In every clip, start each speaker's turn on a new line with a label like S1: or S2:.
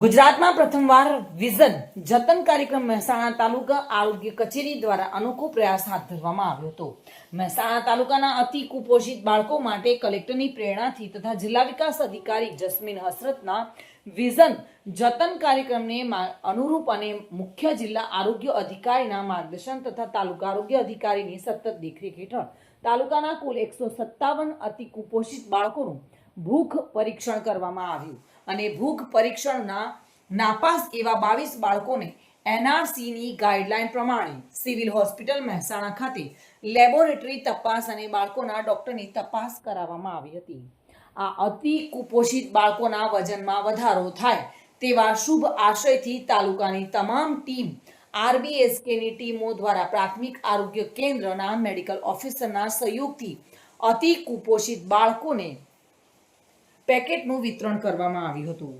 S1: ગુજરાતમાં પ્રથમવાર વિઝન જતન કાર્યક્રમ મહેસાણા તાલુકા આરોગ્ય કચેરી દ્વારા અનોખો પ્રયાસ હાથ ધરવામાં આવ્યો હતો. મહેસાણા તાલુકાના અતિ કુપોષિત બાળકો માટે કલેક્ટરની પ્રેરણાથી તથા જિલ્લા વિકાસ અધિકારી જસ્મીન હસરતના વિઝન જતન કાર્યક્રમને અનુરૂપ અને મુખ્ય જિલ્લા આરોગ્ય અધિકારીના માર્ગદર્શન તથા તાલુકા આરોગ્ય અધિકારીની સતત દેખરેખ હેઠળ તાલુકાના કુલ એકસો સત્તાવન અતિ કુપોષિત બાળકોનું ભૂખ પરીક્ષણ કરવામાં આવ્યું. અને ભૂખ પરીક્ષણના નાપાસ એવા બાવીસ બાળકોને એનઆરસીની ગાઈડલાઈન પ્રમાણે સિવિલ હોસ્પિટલ મહેસાણા ખાતે લેબોરેટરી તપાસ અને બાળકોના ડોક્ટરની તપાસ કરાવવામાં આવી હતી. આ અતિ કુપોષિત બાળકોના વજનમાં વધારો થાય તેવા શુભ આશયથી તાલુકાની તમામ ટીમ આરબીએસકેની ટીમો દ્વારા પ્રાથમિક આરોગ્ય કેન્દ્રના મેડિકલ ઓફિસરના સહયોગથી અતિ કુપોષિત બાળકોને પેકેટનું વિતરણ કરવામાં આવ્યું હતું.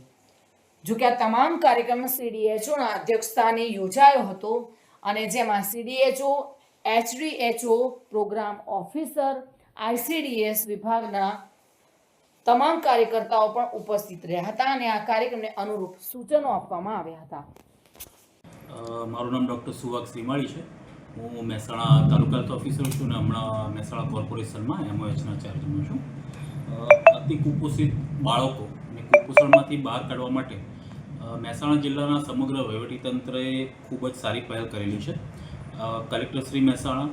S1: જો કે આ તમામ કાર્યક્રમ સીડીએચઓના અધ્યક્ષસ્થાને યોજાયો હતો અને જેમાં CDHO HDHO program officer ICDS વિભાગના તમામ કાર્યકર્તાઓ પણ ઉપસ્થિત રહ્યા હતા અને આ કાર્યક્રમને અનુરૂપ સૂચનો આપવામાં આવ્યા હતા.
S2: મારું નામ ડૉક્ટર સુવાગ શ્રીમાળી છે. હું મહેસાણા તાલુકા ઓફિસર છું અને હમણાં મહેસાણા કોર્પોરેશનમાં એમઓએચના ચાર્જમાં છું. અતિ કુપોષિત બાળકો અને કુપોષણમાંથી બહાર કાઢવા માટે મહેસાણા જિલ્લાના સમગ્ર વહીવટીતંત્રએ ખૂબ જ સારી પહેલ કરેલી છે. કલેક્ટર શ્રી મહેસાણા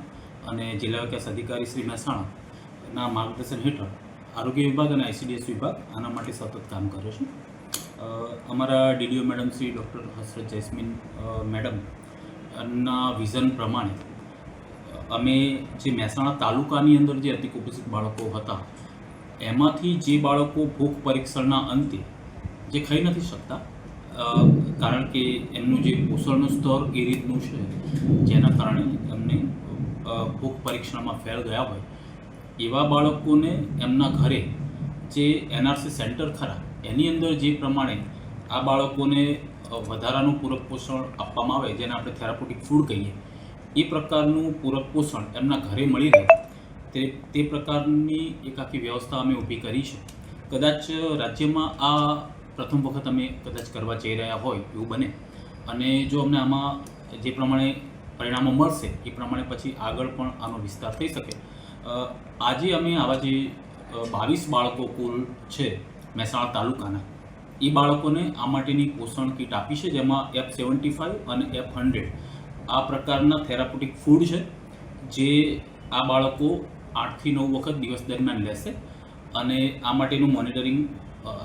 S2: અને જિલ્લા વિકાસ અધિકારી શ્રી મહેસાણાના માર્ગદર્શન હેઠળ આરોગ્ય વિભાગ અને આઈસીડીએસ વિભાગ આના માટે સતત કામ કરે છે. અમારા DDO madam Shri doctor Hasrat Jasmine madam ના વિઝન પ્રમાણે અમે જે મહેસાણા તાલુકાની અંદર જે અતિ કુપોષિત બાળકો હતા એમાંથી જે બાળકો ભૂખ પરીક્ષણના અંતે જે ખાઈ નથી શકતા કારણ કે એમનું જે પોષણનું સ્તર એ રીતનું છે, જેના કારણે એમને ભૂખ પરીક્ષણમાં ફેલ ગયા હોય, એવા બાળકોને એમના ઘરે જે એનઆરસી સેન્ટર ખરા, એની અંદર જે પ્રમાણે આ બાળકોને વધારાનું પૂરક પોષણ આપવામાં આવે, જેને આપણે થેરાપોટિક ફૂડ કહીએ, એ પ્રકારનું પૂરક પોષણ એમના ઘરે મળી રહે. તે તે પ્રકારની એક આખી વ્યવસ્થા અમે ઊભી કરી છે. કદાચ રાજ્યમાં આ પ્રથમ વખત અમે કદાચ કરવા જઈ રહ્યા હોય એવું બને. અને જો અમને આમાં જે પ્રમાણે પરિણામો મળશે, એ પ્રમાણે પછી આગળ પણ આનો વિસ્તાર થઈ શકે. આજે અમે આવા જે બાવીસ બાળકો કુલ છે મહેસાણા તાલુકાના, એ બાળકોને આ માટેની પોષણ કીટ આપી છે, જેમાં એફ સેવન્ટી ફાઇવ અને એફ હંડ્રેડ આ પ્રકારના થેરાપોટિક ફૂડ છે, જે આ બાળકો આઠથી નવ વખત દિવસ દરમિયાન લેશે અને આ માટેનું મોનિટરિંગ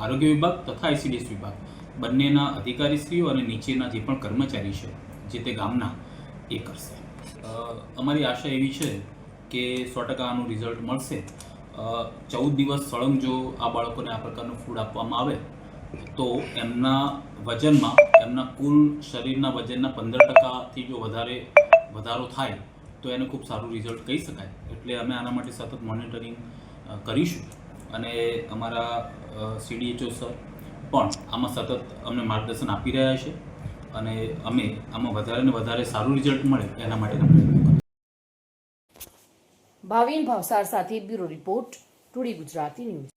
S2: આરોગ્ય વિભાગ તથા આઈસીડીએસ વિભાગ બંનેના અધિકારીશ્રીઓ અને નીચેના જે પણ કર્મચારી છે, જે તે ગામના, એ કરશે. અમારી આશા એવી છે કે સો ટકા આનું રિઝલ્ટ મળશે. ચૌદ દિવસ સળંગ જો આ બાળકોને આ પ્રકારનું ફૂડ આપવામાં આવે, તો એમના વજનમાં, એમના કુલ શરીરના વજનના પંદર ટકાથી જો વધારે, વધારો થાય, તો એને ખૂબ સારું રિઝલ્ટ કહી શકાય. એટલે અમે આના માટે સતત મોનિટરિંગ કરીશું અને અમારા સીડીએચઓ સર પણ આમાં સતત અમને માર્ગદર્શન આપી રહ્યા છે અને અમે આમાં વધારે ને વધારે સારું રિઝલ્ટ મળે એના માટેના પ્રયત્નો.
S1: ભાવિન ભાવસાર સાથે bureau report today Gujarati news